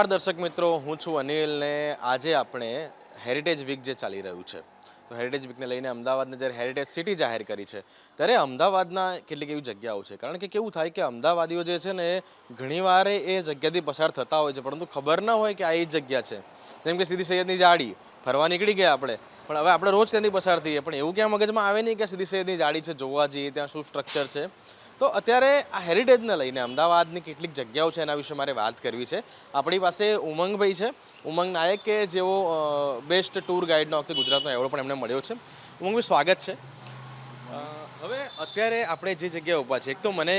નમસ્કાર દર્શક મિત્રો, હું છું અનિલ ને આજે આપણે હેરિટેજ વીક જે ચાલી રહ્યું છે, તો હેરિટેજ વીકને લઈને અમદાવાદને જ્યારે હેરિટેજ સિટી જાહેર કરી છે, ત્યારે અમદાવાદના કેટલીક એવી જગ્યાઓ છે. કારણ કે કેવું થાય કે અમદાવાદીઓ જે છે ને ઘણીવાર એ જગ્યાથી પસાર થતા હોય છે, પરંતુ ખબર ન હોય કે આ એ જગ્યા છે. જેમ કે સીધી સૈયદની જાળી, ફરવા નીકળી ગયા આપણે, પણ હવે આપણે રોજ ત્યાંથી પસાર થઈએ, પણ એવું ક્યાં મગજમાં આવે નહીં કે સીધી સૈયદની જાળી છે, જોવા જઈએ ત્યાં શું સ્ટ્રક્ચર છે. તો અત્યારે આ હેરિટેજને લઈને અમદાવાદની કેટલીક જગ્યાઓ છે એના વિશે મારે વાત કરવી છે. આપણી પાસે ઉમંગભાઈ છે. ઉમંગ નાયક કે જેઓ બેસ્ટ ટૂર ગાઈડનો વખતે ગુજરાતનો એવોર્ડ પણ એમને મળ્યો છે. ઉમંગભાઈ, સ્વાગત છે. હવે અત્યારે આપણે જે જગ્યાએ ઊભા છે એક તો મને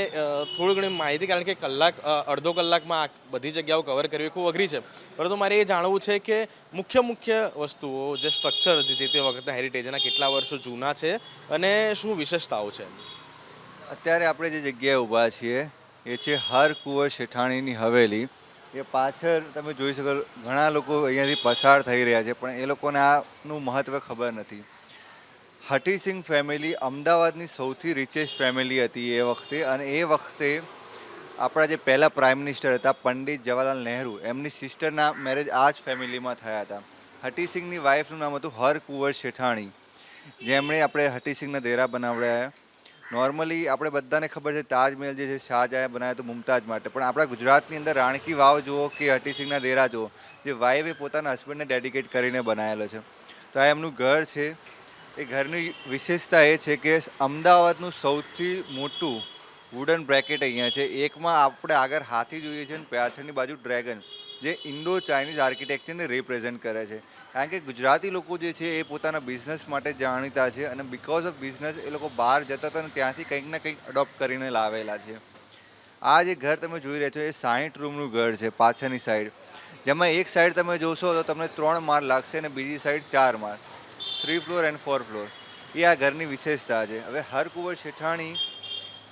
થોડી ઘણી માહિતી, કારણ કે કલાક અડધો કલાકમાં આ બધી જગ્યાઓ કવર કરવી ખૂબ અઘરી છે. પરંતુ મારે એ જાણવું છે કે મુખ્ય મુખ્ય વસ્તુઓ, જે સ્ટ્રક્ચર જે તે વખતના હેરિટેજના કેટલા વર્ષો જૂના છે અને શું વિશેષતાઓ છે? અત્યારે આપણે જે જગ્યાએ ઊભા છીએ, એ છે હર કુંવર શેઠાણીની હવેલી. એ પાછળ તમે જોઈ શકો ઘણા લોકો અહીંયાથી પસાર થઈ રહ્યા છે, પણ એ લોકોને આનું મહત્ત્વ ખબર નથી. હટીસિંગ ફેમિલી અમદાવાદની સૌથી રિચેસ્ટ ફેમિલી હતી એ વખતે, અને એ વખતે આપણા જે પહેલાં પ્રાઇમ મિનિસ્ટર હતા, પંડિત જવાહરલાલ નહેરુ, એમની સિસ્ટરના મેરેજ આ જ ફેમિલીમાં થયા હતા. હટીસિંગની વાઇફનું નામ હતું હર કુંવર શેઠાણી. જેમણે આપણે હટીસિંગના દેરા બનાવડાયા નોર્મલી આપણે બધાને ખબર છે તાજમહેલ જે છે, શાહજહાએ બનાવ્યો તો મુમતાજ માટે. પણ આપણા ગુજરાતની અંદર રાણકી વાવ જુઓ કે હટીસિંહના દેરા જુઓ, જે વાઇફે પોતાના હસબન્ડને ડેડિકેટ કરીને બનાવેલો છે. તો આ એમનું ઘર છે. એ ઘરની વિશેષતા એ છે કે અમદાવાદનું સૌથી મોટું વુડન બ્રેકેટ અહીંયા છે. એકમાં આપણે આગળ હાથી જોઈએ છે અને પાછળની બાજુ ડ્રેગન જે ઇન્ડો ચાઇનીઝ આર્કિટેક્ચરને રિપ્રેઝેન્ટ કરે છે. કારણ કે ગુજરાતી લોકો જે છે એ પોતાના બિઝનેસ માટે જાણીતા છે અને બિકોઝ ઓફ બિઝનેસ એ લોકો બહાર જતા હતા અને ત્યાંથી કંઈક ને કંઈક અડોપ્ટ કરીને લાવેલા છે. આ જે ઘર તમે જોઈ રહ્યા છો એ સાહીઠ રૂમનું ઘર છે પાછળની સાઈડ જેમાં એક સાઈડ તમે જોશો તો તમને ત્રણ માળ લાગશે અને બીજી સાઈડ ચાર માળ. Three floor and four floor એ આ ઘરની વિશેષતા છે. હવે હરકુંવર શેઠાણી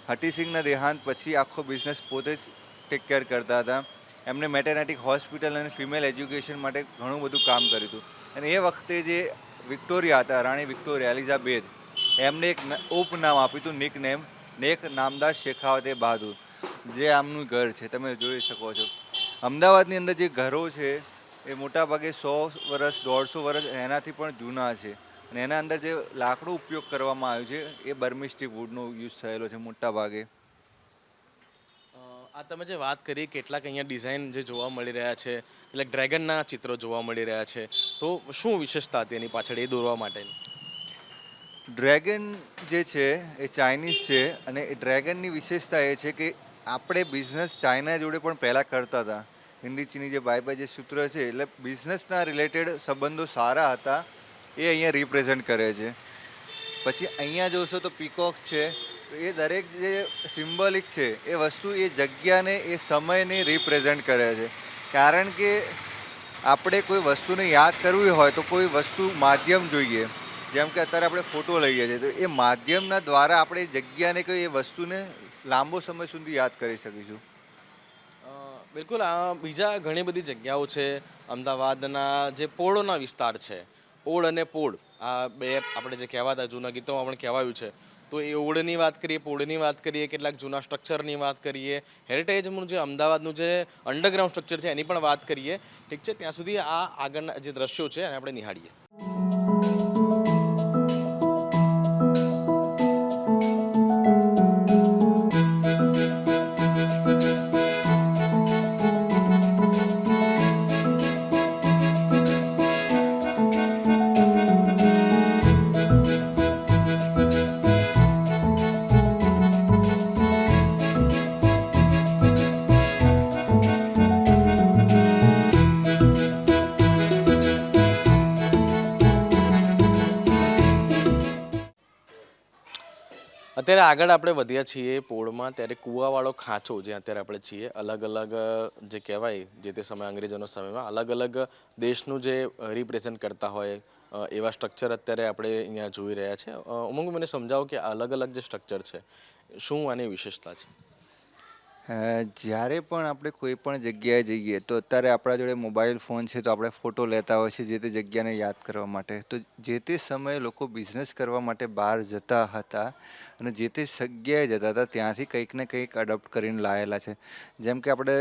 હટીસિંહના દેહાંત પછી આખો બિઝનેસ પોતે જ ટેક કેર કરતા હતા. એમને મેટર્નેટિક હોસ્પિટલ અને ફિમેલ એજ્યુકેશન માટે ઘણું બધું કામ કર્યું હતું. અને એ વખતે જે વિક્ટોરિયા હતા રાણી વિક્ટોરિયા એલિઝાબેથ એમને એક ઉપનામ આપ્યું હતું નિક નેમ નેક નામદાર શેખાવતે બહાદુર જે આમનું ઘર છે. તમે જોઈ શકો છો. અમદાવાદની અંદર જે ઘરો છે એ મોટાભાગે સો વર્ષ દોઢસો વર્ષ એનાથી પણ જૂના છે. અને એના અંદર જે લાકડું ઉપયોગ કરવામાં આવ્યું છે એ બર્મિસ્ટિક વુડનો યુઝ થયેલો છે મોટા ભાગે અ, આ તમે જે વાત કરી, કેટલાક અહીંયા ડિઝાઇન જે જોવા મળી રહ્યા છે, એટલે ડ્રેગનના ચિત્રો જોવા મળી રહ્યા છે, તો શું વિશેષતા હતી એની પાછળ એ દોરવા માટેની? ડ્રેગન જે છે, એ ચાઇનીઝ છે, અને એ ડ્રેગનની વિશેષતા એ છે કે આપણે બિઝનેસ ચાઇના જોડે પણ પહેલાં કરતા હતા. હિન્દી, ચીની જે બાય બાય જે સૂત્ર છે, એટલે બિઝનેસના રિલેટેડ સંબંધો સારા હતા, એ અહીંયા રિપ્રેઝેન્ટ કરે છે. પછી અહીંયા જોશો તો પીકોક છે એ દરેક જે સિમ્બોલિક છે, એ વસ્તુ એ જગ્યાને, એ સમયને રિપ્રેઝેન્ટ કરે છે. કારણ કે આપણે કોઈ વસ્તુને યાદ કરવી હોય તો કોઈ વસ્તુ માધ્યમ જોઈએ. જેમ કે અત્યારે આપણે ફોટો લઈએ છીએ, તો એ માધ્યમના દ્વારા આપણે જગ્યાને કોઈ એ વસ્તુને લાંબો સમય સુધી યાદ કરી શકીશું. બિલકુલ, આ બીજા ઘણી બધી જગ્યાઓ છે. અમદાવાદના જે પોળોના વિસ્તાર છે ઓળ અને પોળ, આ બે આપણે જે કહેવાતા જૂના ગીતોમાં પણ કહેવાયું છે. તો એ ઓળની વાત કરીએ, પોળની વાત કરીએ, કેટલાક જૂના સ્ટ્રક્ચરની વાત કરીએ હેરિટેજનું જે અમદાવાદનું જે અંડરગ્રાઉન્ડ સ્ટ્રક્ચર છે એની પણ વાત કરીએ. ઠીક છે, ત્યાં સુધી આ આગળના જે દ્રશ્યો છે એને આપણે નિહાળીએ. આગળ આપણે વધ્યા છીએ પોળમાં, ત્યારે કૂવાવાળો ખાંચો જે અત્યારે આપણે છીએ અલગ અલગ જે કહેવાય જે તે સમય અંગ્રેજોના સમયમાં અલગ અલગ દેશનું જે રિપ્રેઝન્ટ કરતા હોય એવા સ્ટ્રક્ચર અત્યારે આપણે અહીંયા જોઈ રહ્યા છે. ઉમંગ, મને સમજાવો કે અલગ અલગ જે સ્ટ્રક્ચર છે, શું આની વિશેષતા છે? જ્યારે પણ આપણે કોઈ પણ જગ્યાએ જઈએ, તો અત્યારે આપણા જોડે મોબાઈલ ફોન છે, તો આપણે ફોટો લેતા હોય છે, જે તે જગ્યાને યાદ કરવા માટે. તો જે તે સમયે લોકો બિઝનેસ કરવા માટે બહાર જતા હતા અને જે તે જગ્યાએ જતા હતા, ત્યાંથી કંઈક ને કંઈક અડોપ્ટ કરીને લાયેલા છે. જેમ કે આપણે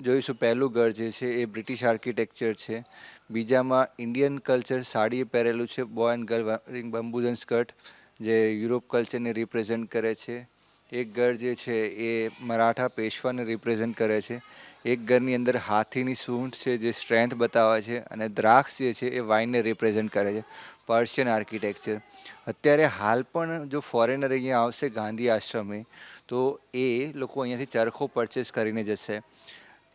જોઈશું, પહેલું ઘર જે છે, એ બ્રિટિશ આર્કિટેક્ચર છે. બીજામાં ઇન્ડિયન કલ્ચર સાડીએ પહેરેલું છે, બોય એન્ડ ગર્લ બંબુજન સ્કર્ટ, જે યુરોપ કલ્ચરને રિપ્રેઝેન્ટ કરે છે. એક ઘર જે છે એ મરાઠા પેશવાને રિપ્રેઝેન્ટ કરે છે. એક ઘરની અંદર હાથીની સૂંઠ છે જે સ્ટ્રેન્થ બતાવે છે અને દ્રાક્ષ જે છે એ વાઇનને રિપ્રેઝેન્ટ કરે છે. પર્શિયન આર્કિટેક્ચર અત્યારે હાલ પણ જો ફોરેનર અહીંયા આવશે ગાંધી આશ્રમે, તો એ લોકો અહીંયાથી ચરખો પરચેસ કરીને જશે.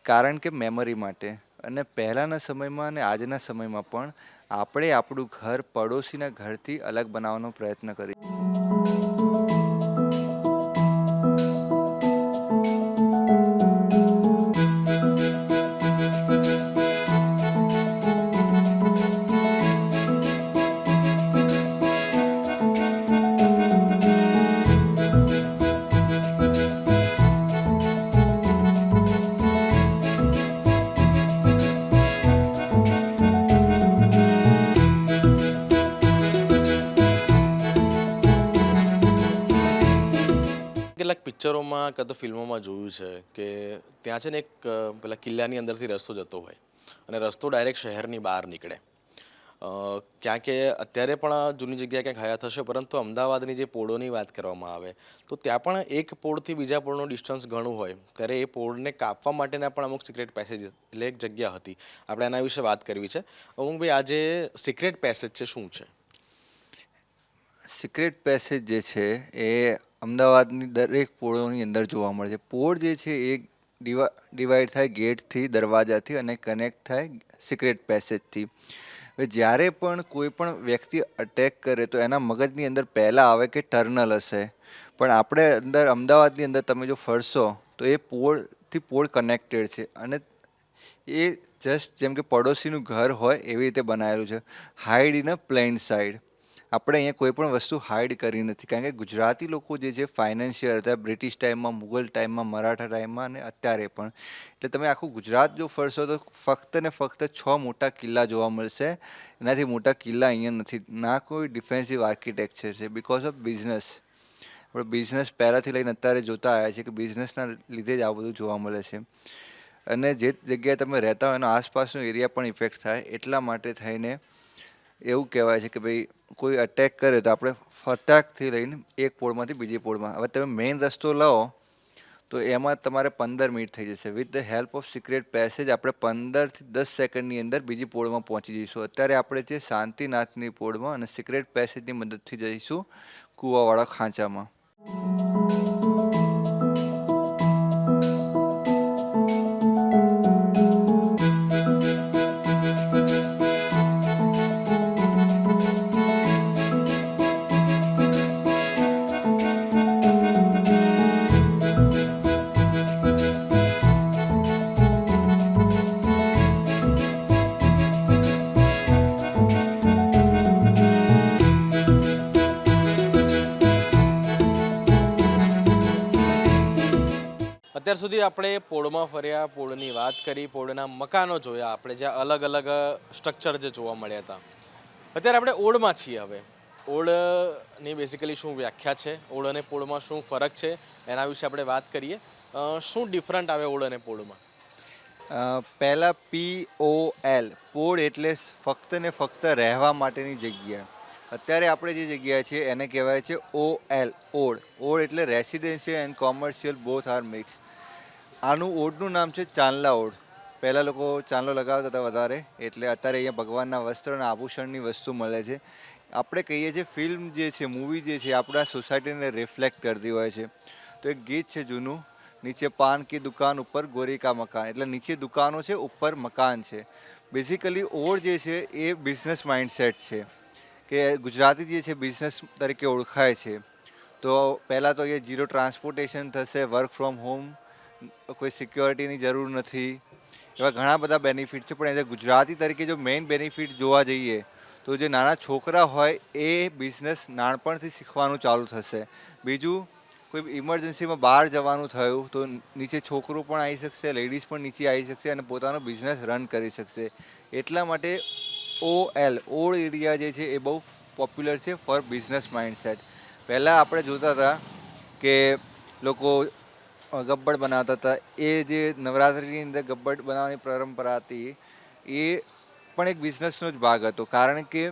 કારણ કે મેમરી માટે. અને પહેલાંના સમયમાં અને આજના સમયમાં પણ આપણે આપણું ઘર પડોશીના ઘરથી અલગ બનાવવાનો પ્રયત્ન કરીએ. પિક્ચરોમાં કાં તો ફિલ્મોમાં જોયું છે કે ત્યાં છે ને એક પેલા કિલ્લાની અંદરથી રસ્તો જતો હોય અને રસ્તો ડાયરેક્ટ શહેરની બહાર નીકળે. ક્યાં કે અત્યારે પણ જૂની જગ્યાએ ક્યાંક હયા હશે પરંતુ અમદાવાદની જે પોળોની વાત કરવામાં આવે, તો ત્યાં પણ એક પોળથી બીજા પોળનું ડિસ્ટન્સ ઘણું હોય. ત્યારે એ પોળને કાપવા માટેના પણ અમુક સિક્રેટ પેસેજ એટલે એક જગ્યા હતી. આપણે એના વિશે વાત કરવી છે. અમુકભાઈ, આ જે સિક્રેટ પેસેજ છે, શું છે? સિક્રેટ પેસેજ જે છે, એ અમદાવાદની દરેક પોળોની અંદર જોવા મળે છે. પોળ જે છે એ ડિવા, ડિવાઈડ થાય ગેટથી, દરવાજાથી અને કનેક્ટ થાય સિક્રેટ પેસેજથી. હવે જ્યારે પણ કોઈ પણ વ્યક્તિ અટેક કરે તો એના મગજની અંદર પહેલાં આવે કે ટર્નલ હશે. પણ આપણે અંદર, અમદાવાદની અંદર તમે જો ફરશો તો એ પોળથી પોળ કનેક્ટેડ છે અને એ જસ્ટ જેમ કે પડોશીનું ઘર હોય એવી રીતે બનાવેલું છે. Hide in a plain sight. આપણે અહીંયા કોઈ પણ વસ્તુ હાઈડ કરી નથી. કારણ કે ગુજરાતી લોકો જે છે ફાઇનાન્શિયલ હતા બ્રિટિશ ટાઈમમાં મુગલ ટાઈમમાં મરાઠા ટાઈમમાં અને અત્યારે પણ. એટલે તમે આખું ગુજરાત જો ફરશો તો ફક્ત ને ફક્ત છ મોટા કિલ્લા જોવા મળશે. એનાથી મોટા કિલ્લા અહીંયા નથી. ના કોઈ ડિફેન્સિવ આર્કિટેક્ચર છે બિકોઝ ઓફ બિઝનેસ આપણે બિઝનેસ પહેલાંથી લઈને અત્યારે જોતા આવ્યા છે કે બિઝનેસના લીધે જ આ બધું જોવા મળે છે. અને જે જગ્યાએ તમે રહેતા હોય એનો આસપાસનો એરિયા પણ ઇફેક્ટ થાય એટલા માટે થઈને એવું કહેવાય છે કે ભાઈ, કોઈ અટેક કરે તો આપણે ફટાકથી લઈને એક પોળમાંથી બીજી પોળમાં. હવે તમે મેઇન રસ્તો લો તો એમાં તમારે પંદર મિનિટ થઈ જશે. With the help of secret passage આપણે પંદરથી દસ સેકન્ડની અંદર બીજી પોળમાં પહોંચી જઈશું. અત્યારે આપણે છે શાંતિનાથની પોળમાં અને સિક્રેટ પેસેજની મદદથી જઈશું કૂવાવાળા ખાંચામાં. સુધી આપણે પોળમાં ફર્યા, પોળની વાત કરી, પોળના મકાનો જોયા, આપણે જ્યાં અલગ અલગ સ્ટ્રક્ચર જે જોવા મળ્યા હતા. અત્યારે આપણે ઓળમાં છીએ હવે. ઓળની બેઝિકલી શું વ્યાખ્યા છે, ઓળ અને પોળમાં શું ફરક છે, એના વિશે આપણે વાત કરીએ. શું ડિફરન્ટ આવે ઓળ અને પોળમાં? પહેલાં પી ઓ એલ પોળ એટલે ફક્ત ને ફક્ત રહેવા માટેની જગ્યા. અત્યારે આપણે જે જગ્યા છે એને કહેવાય છે ઓ એલ ઓળ. ઓળ એટલે residential and commercial both are mix આનું ઓડનું નામ છે ચાંદલા ઓડ. પહેલાં લોકો ચાંદલો લગાવતા હતા વધારે, એટલે અત્યારે અહીંયા ભગવાનના વસ્ત્ર અને આભૂષણની વસ્તુ મળે છે. આપણે કહીએ છીએ ફિલ્મ જે છે, મૂવી જે છે, આપણા સોસાયટીને રિફ્લેક્ટ કરતી હોય છે. તો એક ગીત છે જૂનું, નીચે પાન કી દુકાન, ઉપર ગોરી કા મકાન. એટલે નીચે દુકાનો છે, ઉપર મકાન છે. બેઝિકલી ઓડ જે છે, એ બિઝનેસ માઇન્ડસેટ છે. કે ગુજરાતી જે છે બિઝનેસ તરીકે ઓળખાય છે. તો પહેલાં તો અહીંયા જીરો ટ્રાન્સપોર્ટેશન થશે વર્ક ફ્રોમ હોમ કોઈ સિક્યોરિટીની જરૂર નથી. એવા ઘણા બધા બેનિફિટ છે, પણ એઝ ગુજરાતી તરીકે જો મેઇન બેનિફિટ જોવા જઈએ, તો જે નાના છોકરા હોય, એ બિઝનેસ નાનપણથી શીખવાનું ચાલુ થશે. બીજું, કોઈ ઇમરજન્સીમાં બહાર જવાનું થયું, તો નીચે છોકરો પણ આવી શકશે લેડીઝ પણ નીચે આવી શકશે અને પોતાનો બિઝનેસ રન કરી શકશે. એટલા માટે ઓ એલ ઓલ્ડ એરિયા જે છે, એ બહુ પોપ્યુલર છે ફોર બિઝનેસ માઇન્ડસેટ પહેલાં આપણે જોતા હતા કે લોકો ગબ્બડ બનાવતા હતા. એ જે નવરાત્રિની અંદર ગબ્બડ બનાવવાની પરંપરા હતી, એ પણ એક બિઝનેસનો જ ભાગ હતો. કારણ કે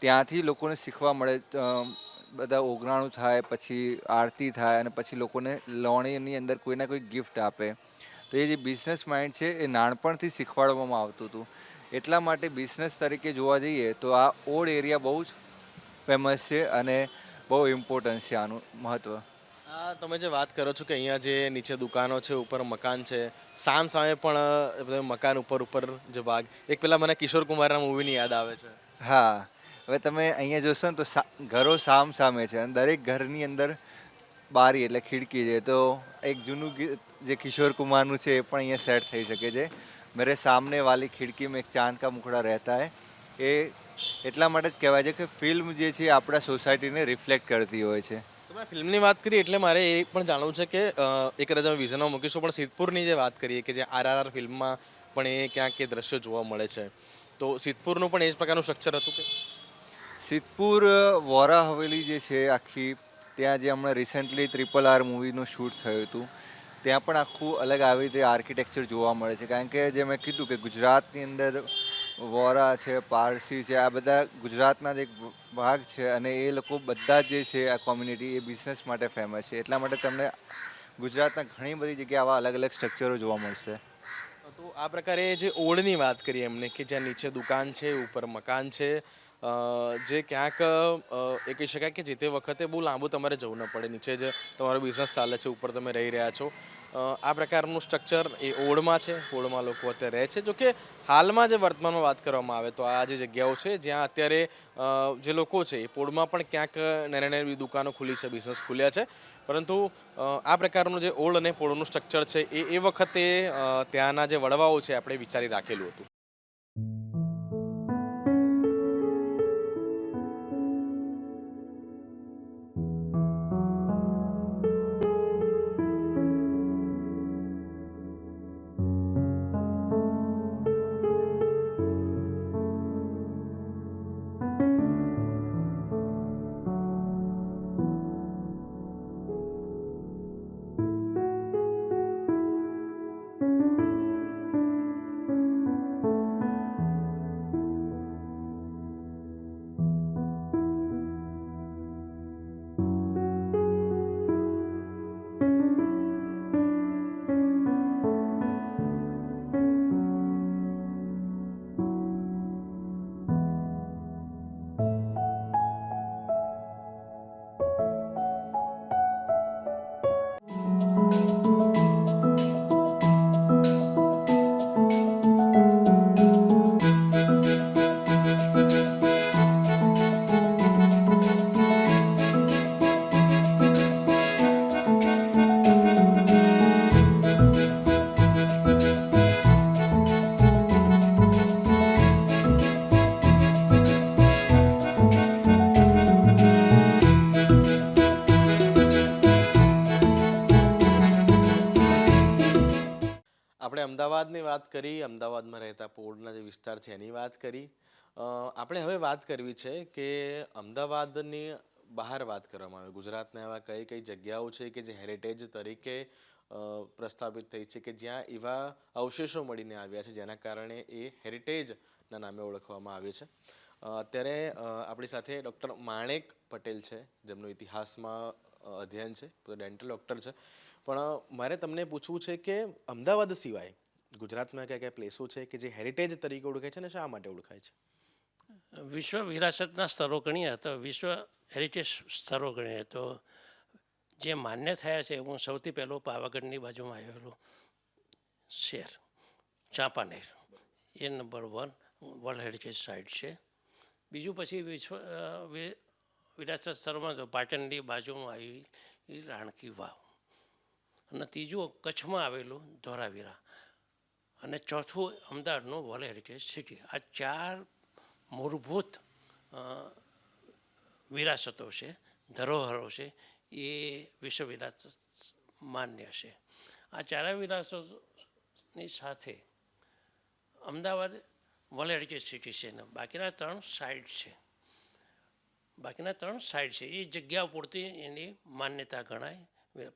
ત્યાંથી લોકોને શીખવા મળે બધા ઓગરાણું થાય, પછી આરતી થાય અને પછી લોકોને લોણીની અંદર કોઈને કોઈ ગિફ્ટ આપે. તો એ જે બિઝનેસ માઇન્ડ છે, એ નાનપણથી શીખવાડવામાં આવતું હતું. એટલા માટે બિઝનેસ તરીકે જોવા જઈએ, તો આ ઓલ્ડ એરિયા બહુ જ ફેમસ છે અને બહુ ઇમ્પોર્ટન્સ છે આનું મહત્ત્વ આ તમે જે વાત કરો છો કે અહીંયા જે નીચે દુકાનો છે, ઉપર મકાન છે, સામ સામે પણ મકાન ઉપર ઉપર જે ભાગ એક પેલા મને કિશોર કુમારના મૂવીની યાદ આવે છે. હા. હવે તમે અહીંયા જોશો ને તો ઘરો સામ સામે છે અને દરેક ઘરની અંદર બારી એટલે ખિડકી છે. તો એક જૂનું ગીત, જે કિશોર કુમારનું છે એ પણ અહીંયા સેટ થઈ શકે છે. મેરે સામને વાલી ખીડકી મેં એક ચાંદ કા મુખડા રહેતા હે. એ એટલા માટે જ કહેવાય છે કે ફિલ્મ જે છે આપણા સોસાયટીને રિફ્લેક્ટ કરતી હોય છે. ફિલ્મની વાત કરી એટલે મારે એ પણ જાણવું છે કે એક કદાચ અમે વિઝનમાં મૂકીશું, પણ સિદ્ધપુરની જે વાત કરીએ કે જે આરઆરઆર ફિલ્મમાં પણ એ ક્યાંક એ દ્રશ્યો જોવા મળે છે, તો સિદ્ધપુરનું પણ એ જ પ્રકારનું સ્ટ્રક્ચર હતું કે? સિદ્ધપુર વોરા હવેલી જે છે આખી, ત્યાં જે હમણાં રિસેન્ટલી ટ્રિપલ આર મૂવીનું શૂટ થયું હતું, ત્યાં પણ આખું અલગ આવી રીતે આર્કિટેક્ચર જોવા મળે છે. કારણ કે જે મેં કીધું કે ગુજરાતની અંદર વોરા છે, પારસી છે, આ બધા ગુજરાતના જ એક ભાગ છે અને એ લોકો બધા જ છે, આ કોમ્યુનિટી એ બિઝનેસ માટે ફેમસ છે. એટલા માટે તમને ગુજરાતના ઘણી બધી જગ્યાએ આવા અલગ અલગ સ્ટ્રક્ચરો જોવા મળશે. તો આ પ્રકારે જે ઓળની વાત કરી એમને કે જ્યાં નીચે દુકાન છે, ઉપર મકાન છે જે ક્યાંક એ કહી શકાય કે જે તે વખતે બહુ લાંબુ તમારે જવું ન પડે. નીચે જ તમારો બિઝનેસ ચાલે છે, ઉપર તમે રહી રહ્યા છો. આ પ્રકારનું સ્ટ્રક્ચર એ ઓળમાં છે. ઓળમાં લોકો અત્યારે રહે છે. જો કે હાલમાં જે વર્તમાનમાં વાત કરવામાં આવે તો આ જે જગ્યાઓ છે, જ્યાં અત્યારે જે લોકો છે, એ પોળમાં પણ ક્યાંક નાની નાની દુકાનો ખુલી છે બિઝનેસ ખુલ્યા છે. પરંતુ આ પ્રકારનું જે ઓળ અને પોળનું સ્ટ્રક્ચર છે, એ એ વખતે ત્યાંના જે વડવાઓ છે, આપણે વિચારી રાખેલું હતું. કરી, અમદાવાદમાં રહેતા પોળના જે વિસ્તાર છે એની વાત કરી. આપણે હવે વાત કરવી છે કે અમદાવાદની બહાર વાત કરવામાં આવે. ગુજરાતના એવા કઈ કઈ જગ્યાઓ છે કે જે હેરિટેજ તરીકે પ્રસ્થાપિત થઈ છે કે જ્યાં એવા અવશેષો મળીને આવ્યા છે જેના કારણે એ હેરિટેજના નામે ઓળખવામાં આવે છે. અત્યારે આપણી સાથે ડૉક્ટર માણેક પટેલ છે, જેમનું ઇતિહાસમાં અધ્યયન છે ડેન્ટલ ડૉક્ટર છે. પણ મારે તમને પૂછવું છે કે અમદાવાદ સિવાય ગુજરાતમાં કયા કયા પ્લેસો છે કે જે હેરિટેજ તરીકે ઓળખાય છે ને શા માટે ઓળખાય છે? વિશ્વ વિરાસતના સ્તરો ગણીએ તો વિશ્વ હેરિટેજ સ્તરો ગણીએ તો જે માન્ય થયા છે હું સૌથી પહેલો પાવાગઢની બાજુમાં આવેલું શહેર, ચાંપાનેર. એ number one world heritage site છે. બીજું પછી વિશ્વ વિરાસત સ્તરમાં તો પાટણની બાજુમાં આવી રાણકી વાવ. અને ત્રીજું કચ્છમાં આવેલું ધોરાવીરા. અને ચોથું અમદાવાદનું વર્લ્ડ હેરિટેજ સિટી આ ચાર મૂળભૂત વિરાસતો છે, ધરોહરો છે, એ વિશ્વ વિરાસત માન્ય છે. આ ચારે વિરાસતોની સાથે અમદાવાદ વર્લ્ડ હેરિટેજ સિટી છે ને, બાકીના ત્રણ સાઇટ છે. બાકીના ત્રણ સાઇટ છે. એ જગ્યાઓ પૂરતી એની માન્યતા ગણાય.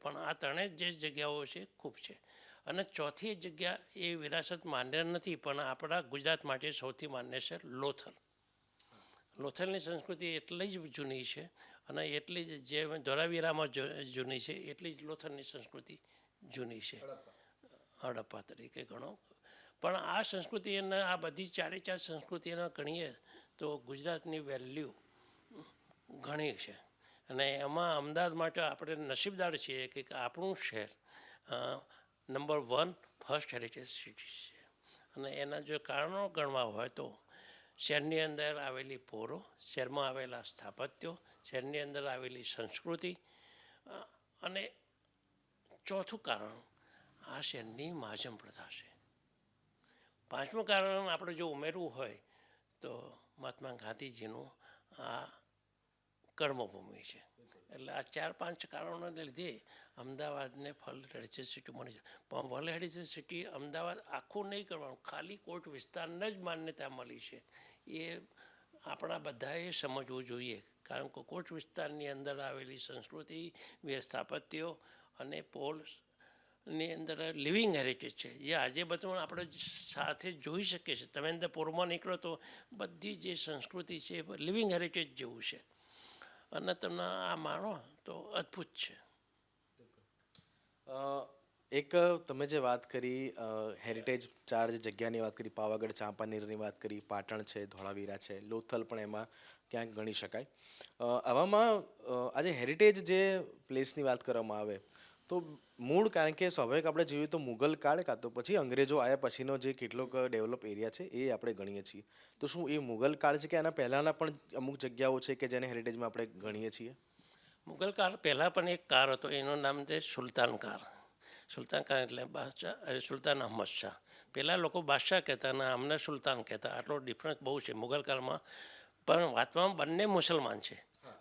પણ આ ત્રણેય જે જગ્યાઓ છે, ખૂબ છે. અને ચોથી જગ્યા એ વિરાસત માન્ય નથી, પણ આપણા ગુજરાત માટે સૌથી માન્ય છે લોથલ. લોથલની સંસ્કૃતિ એટલી જ જૂની છે અને એટલી જ જે ધોરાવીરામાં જૂની છે, એટલી જ લોથલની સંસ્કૃતિ જૂની છે. હડપ્પા તરીકે ગણો. પણ આ સંસ્કૃતિ અને આ બધી ચારે ચાર સંસ્કૃતિને ગણીએ તો ગુજરાતની વેલ્યુ ઘણી છે. અને એમાં અમદાવાદ માટે આપણે નસીબદાર છીએ કે આપણું શહેર number one first heritage city છે. અને એના જો કારણો ગણવા હોય તો શહેરની અંદર આવેલી પોરો, શહેરમાં આવેલા સ્થાપત્યો, શહેરની અંદર આવેલી સંસ્કૃતિ અને ચોથું કારણ આ શહેરની મહાજન પ્રથા છે. પાંચમું કારણ આપણે જો ઉમેરવું હોય તો મહાત્મા ગાંધીજીનું આ કર્મભૂમિ છે. એટલે આ ચાર પાંચ કારણોને લીધે અમદાવાદને ફલ હેરિટેજ સિટી મળી છે. પણ વર્લ્ડ હેરિટેજ સિટી અમદાવાદ આખું નહીં કરવાનું, ખાલી કોટ વિસ્તારને જ માન્યતા મળી છે. એ આપણા બધાએ સમજવું જોઈએ, કારણ કે કોટ વિસ્તારની અંદર આવેલી સંસ્કૃતિ વીર સ્થાપત્યો અને પોલની અંદર લિવિંગ હેરિટેજ છે. જે આજે બધું આપણે સાથે જોઈ શકીએ છીએ. તમે અંદર પૂરમાં નીકળો તો બધી જે સંસ્કૃતિ છે એ લિવિંગ હેરિટેજ જેવું છે. અને તમને આ માણો તો અદ્ભુત છે. એક તમે જે વાત કરી હેરિટેજ ચાર જે જગ્યાની વાત કરી, પાવાગઢ, ચાંપાનેરની વાત કરી, પાટણ છે, ધોળાવીરા છે, લોથલ પણ એમાં ક્યાંક ગણી શકાય. આવામાં આજે હેરિટેજ જે પ્લેસની વાત કરવામાં આવે તો મૂળ કારણ કે સ્વાભાવિક આપણે જોઈએ તો મુગલ કાળ કાં તો પછી અંગ્રેજો આવ્યા પછીનો જે કેટલોક ડેવલપ એરિયા છે એ આપણે ગણીએ છીએ. તો શું એ મુગલ કાળ છે કે આના પહેલાંના પણ અમુક જગ્યાઓ છે કે જેને હેરિટેજમાં આપણે ગણીએ છીએ? મુગલ કાળ પહેલાં પણ એક કાર હતો એનું નામ છે સુલતાન કાર સુલતાન કાર એટલે બાદશાહ અરે સુલતાન અહમદ શાહ. પહેલાં લોકો બાદશાહ કહેતા અને અમને સુલતાન કહેતા. આટલો ડિફરન્સ બહુ છે મુગલ કાળમાં. પણ વાતમાં બંને મુસલમાન છે.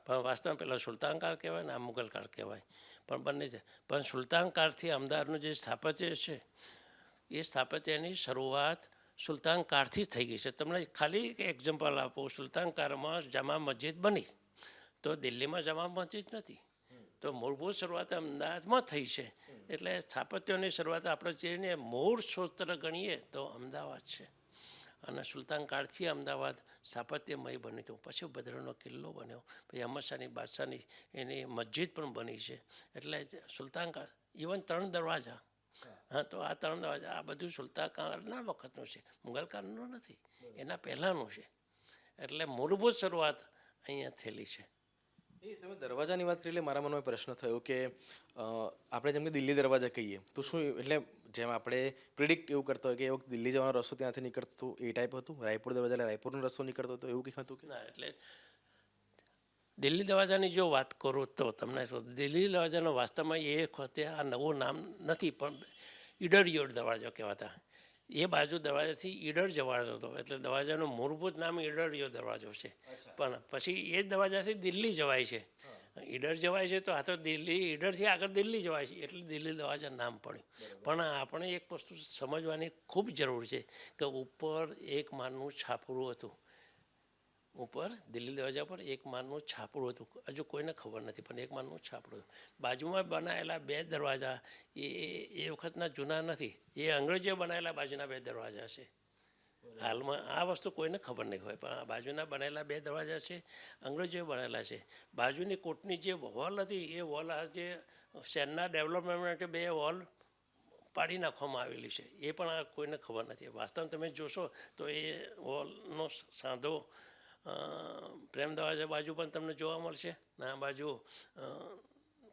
પણ વાસ્તવમાં પહેલાં સુલતાન કાળ કહેવાય ને આ મુગલ કાળ કહેવાય. પણ બંને છે. પણ સુલતાન કાળથી અમદાવાદનું જે સ્થાપત્ય છે એ સ્થાપત્યની શરૂઆત સુલતાન કાળથી થઈ ગઈ છે. તમને ખાલી એક એક્ઝામ્પલ આપો. સુલતાન કાળમાં જામા મસ્જિદ બની. તો દિલ્હીમાં જામા મસ્જિદ નથી. તો મૂળભૂત શરૂઆત અમદાવાદમાં થઈ છે. એટલે સ્થાપત્યોની શરૂઆત આપણે જેને મૂળ સ્ત્રોત ગણીએ તો અમદાવાદ છે. અને સુલતાન કાળથી અમદાવાદ સ્થાપત્યમય બન્યું હતું. પછી ભદ્રનો કિલ્લો બન્યો. પછી અમરશાહની બાદશાહની એની મસ્જિદ પણ બની છે. એટલે સુલતાન કાળ ઇવન ત્રણ દરવાજા. હા, તો આ ત્રણ દરવાજા, આ બધું સુલતાન કાળના વખતનું છે. મુગલકાળનું નથી. એના પહેલાંનું છે. એટલે મૂળભૂત શરૂઆત અહીંયા થયેલી છે. એ તમે દરવાજાની વાત કરી એટલે મારા મનમાં પ્રશ્ન થયો કે આપણે જેમ કે દિલ્હી દરવાજા કહીએ, તો શું એટલે જેમ આપણે પ્રિડિક્ટ એવું કરતો હોય કે એ વખતે દિલ્હી જવાનો રસ્તો ત્યાંથી નીકળતો હતો એ ટાઈપ હતું? રાયપુર દરવાજા એટલે રાયપુરનો રસ્તો નીકળતો હતો એવું કંઈક હતું કે? ના એટલે દિલ્હી દરવાજાની જો વાત કરું તો તમને શું દિલ્હી દરવાજાનો વાસ્તવમાં એ વખતે આ નવું નામ નથી પણ ઈડરિયોડ દરવાજો કહેવાતા. એ બાજુ દરવાજાથી ઈડર જવાજો હતો એટલે દરવાજાનું મૂળભૂત નામ ઈડરિયો દરવાજો છે. પણ પછી એ જ દરવાજાથી દિલ્હી જવાય છે. ઈડર જવાય છે તો આ તો દિલ્હી ઈડરથી આગળ દિલ્હી જવાય છે. એટલે દિલ્હી દવાજા નામ પડ્યું. પણ આપણે એક વસ્તુ સમજવાની ખૂબ જરૂર છે કે ઉપર એક માનનું છાપરું હતું. ઉપર દિલ્હી દરવાજા પર એક માનનું છાપરું હતું. હજુ કોઈને ખબર નથી પણ એક માનનું છાપરું હતું. બાજુમાં બનાવેલા બે દરવાજા એ એ વખતના જૂના નથી. એ અંગ્રેજોએ બનાવેલા બાજુના બે દરવાજા છે. હાલમાં આ વસ્તુ કોઈને ખબર નહીં હોય, પણ આ બાજુના બનેલા બે દરવાજા છે, અંગ્રેજોએ બનેલા છે. બાજુની કોટની જે હોલ હતી, એ વોલ આજે શહેરના ડેવલપમેન્ટ બે હોલ પાડી નાખવામાં આવેલી છે. એ પણ આ કોઈને ખબર નથી. વાસ્તવમાં તમે જોશો તો એ હોલનો સાંધો પ્રેમ દરવાજા બાજુ પણ તમને જોવા મળશે ને બાજુ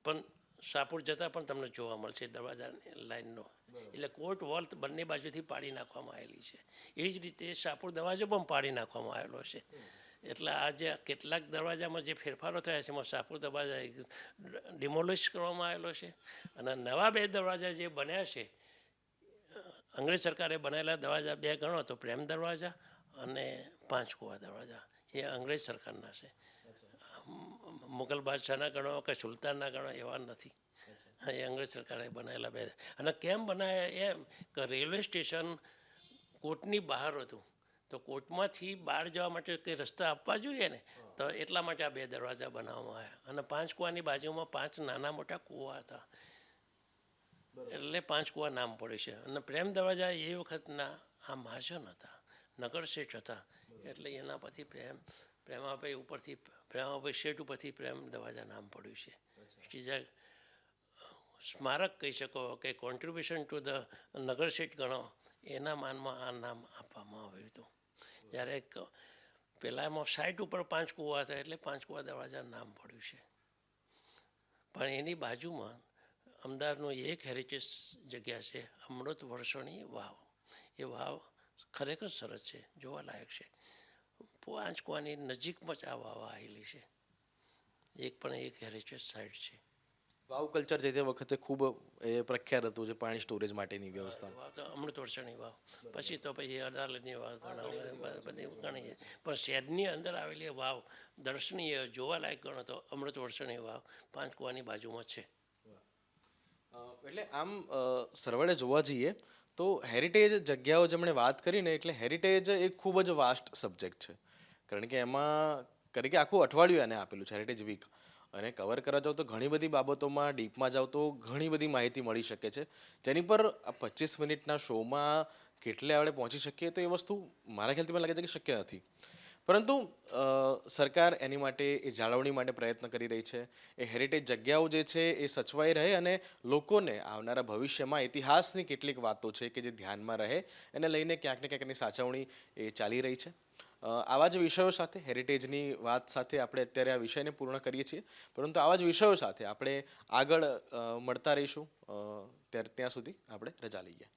પણ શાહપુર જતાં પણ તમને જોવા મળશે દરવાજાની લાઈનનો. એટલે કોર્ટ વોલ્થ બંને બાજુથી પાડી નાખવામાં આવેલી છે. એ જ રીતે શાપુર દરવાજો પણ પાડી નાખવામાં આવેલો છે. એટલે આ જે કેટલાક દરવાજામાં જે ફેરફારો થયા છે એમાં શાપુર દરવાજા ડિમોલિશ કરવામાં આવેલો છે અને નવા બે દરવાજા જે બન્યા છે અંગ્રેજ સરકારે બનાવેલા દરવાજા બે ગણો તો પ્રેમ દરવાજા અને પાંચ કુવા દરવાજા. એ અંગ્રેજ સરકારના છે. મુગલ બાદશાહના ગણો કે સુલતાનના ગણો એવા નથી. એ અંગ્રેજ સરકારે બનાવેલા બે. અને કેમ બનાવ્યા એમ કે રેલવે સ્ટેશન કોર્ટની બહાર હતું. તો કોર્ટમાંથી બહાર જવા માટે કંઈ રસ્તા આપવા જોઈએ ને? તો એટલા માટે આ બે દરવાજા બનાવવામાં આવ્યા. અને પાંચ કુવાની બાજુમાં પાંચ નાના મોટા કૂવા હતા. એટલે પાંચ કુવા નામ પડ્યું છે. અને પ્રેમ દરવાજા એ વખતના આ મહાજન હતા. નગર શેઠ હતા. એટલે એના પરથી પ્રેમ પ્રેમાભાઈ ઉપરથી પ્રેમાભાઈ શેઠ ઉપરથી પ્રેમ દરવાજા નામ પડ્યું છે. ઇટ ઇઝ અ સ્મારક કહી શકો કે કોન્ટ્રીબ્યુશન ટુ ધ નગર શેઠ ગણો, એના માનમાં આ નામ આપવામાં આવ્યું હતું. જ્યારે એક પહેલાંમાં સાઈટ ઉપર પાંચ કૂવા હતા, એટલે પાંચ કૂવા દરવાજા નામ પડ્યું છે. પણ એની બાજુમાં અમદાવાદનું એક હેરિટેજ જગ્યા છે, અમૃત વર્ષોની વાવ. એ વાવ ખરેખર સરસ છે, જોવાલાયક છે. પાંચ કૂવાની નજીકમાં જ આ વાવ આવેલી છે. એક પણ એક હેરિટેજ સાઇટ છે. વાવ કલ્ચર જે તે વખતે ખૂબ એ પ્રખ્યાત હતું જે પાણી સ્ટોરેજ માટેની વ્યવસ્થા. વાવ તો અમૃત વર્ષની વાવ. પછી તો પછી અદાલતની વાવ પણ બધી ઘણી પણ શહેરની અંદર આવેલી વાવ દર્શનીય જોવાલાયક ગણો તો અમૃત વર્ષની વાવ પાંચ કુવાની બાજુમાં છે. એટલે આમ સરવાળે જોવા જઈએ તો હેરિટેજ જગ્યાઓ જેમણે વાત કરીને એટલે હેરિટેજ એક ખૂબ જ વાસ્ટ સબ્જેક્ટ છે. કારણ કે એમાં કારણ કે આખું અઠવાડિયું એને આપેલું છે હેરિટેજ વીક અને કવર કરવા જાઓ તો ઘણી બધી બાબતોમાં ડીપમાં જાઓ તો ઘણી બધી માહિતી મળી શકે છે. જેની પર આ પચીસ મિનિટના શોમાં કેટલે આપણે પહોંચી શકીએ તો એ વસ્તુ મારા ખ્યાલથી મને લાગે છે કે શક્ય નથી. પરંતુ સરકાર એની માટે એ જાળવણી માટે પ્રયત્ન કરી રહી છે. એ હેરિટેજ જગ્યાઓ જે છે એ સચવાઈ રહે અને લોકોને આવનારા ભવિષ્યમાં ઇતિહાસની કેટલીક વાતો છે કે જે ધ્યાનમાં રહે. એને લઈને ક્યાંક ને ક્યાંક એની સાચવણી એ ચાલી રહી છે. આવા જ વિષયો સાથે, હેરિટેજની વાત સાથે આપણે અત્યારે આ વિષયને પૂર્ણ કરીએ છીએ. પરંતુ આવા જ વિષયો સાથે આપણે આગળ મળતા રહીશું. ત્યારે, ત્યાં સુધી આપણે રજા લઈએ.